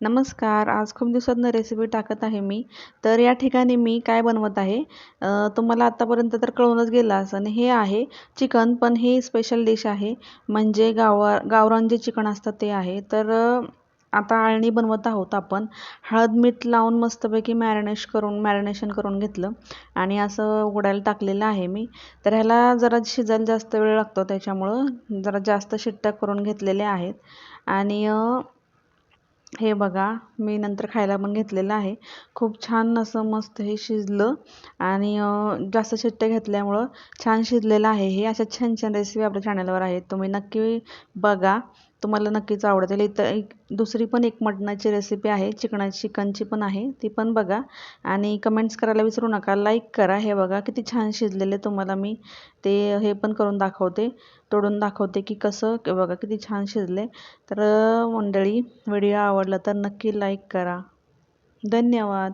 नमस्कार. आज खूप दिवसातनं रेसिपी टाकत आहे मी. तर या ठिकाणी मी काय बनवत आहे? तुम्हाला आत्तापर्यंत तर कळूनच गेलं असं हे आहे चिकन पण हे स्पेशल डिश आहे. म्हणजे गावा गावरान जे चिकन असतं ते आहे. तर आता आळणी बनवत आहोत आपण. हळद मीठ लावून मस्तपैकी मॅरिनेश करून मॅरिनेशन करून घेतलं. आणि असं उघडायला टाकलेलं आहे मी. तर ह्याला जरा शिजायला जास्त वेळ लागतो त्याच्यामुळं. जरा जास्त शिट्ट्या करून घेतलेल्या आहेत. आणि हे बघा मी नंतर खायला पण घेतलेलं आहे. खूप छान असं मस्त हे शिजलं आणि जास्त शिट्ट्या घेतल्यामुळं छान शिजलेलं आहे हे. अशा छान छान रेसिपी आपल्या चॅनलवर आहेत. तुम्ही नक्की बघा. तुम्हाला नक्कीच आवडतील. इथं एक दुसरी पण एक मटणाची रेसिपी आहे चिकणा चिकनची पण आहे ती पण बघा. आणि कमेंट्स करायला विसरू नका. लाईक करा. हे बघा किती छान शिजलेले तुम्हाला मी ते हे पण करून दाखवते. तोडून दाखवते की कसं बघा किती छान शिजले. तर मंडळी व्हिडिओ आवडला तर नक्की लाईक करा. धन्यवाद.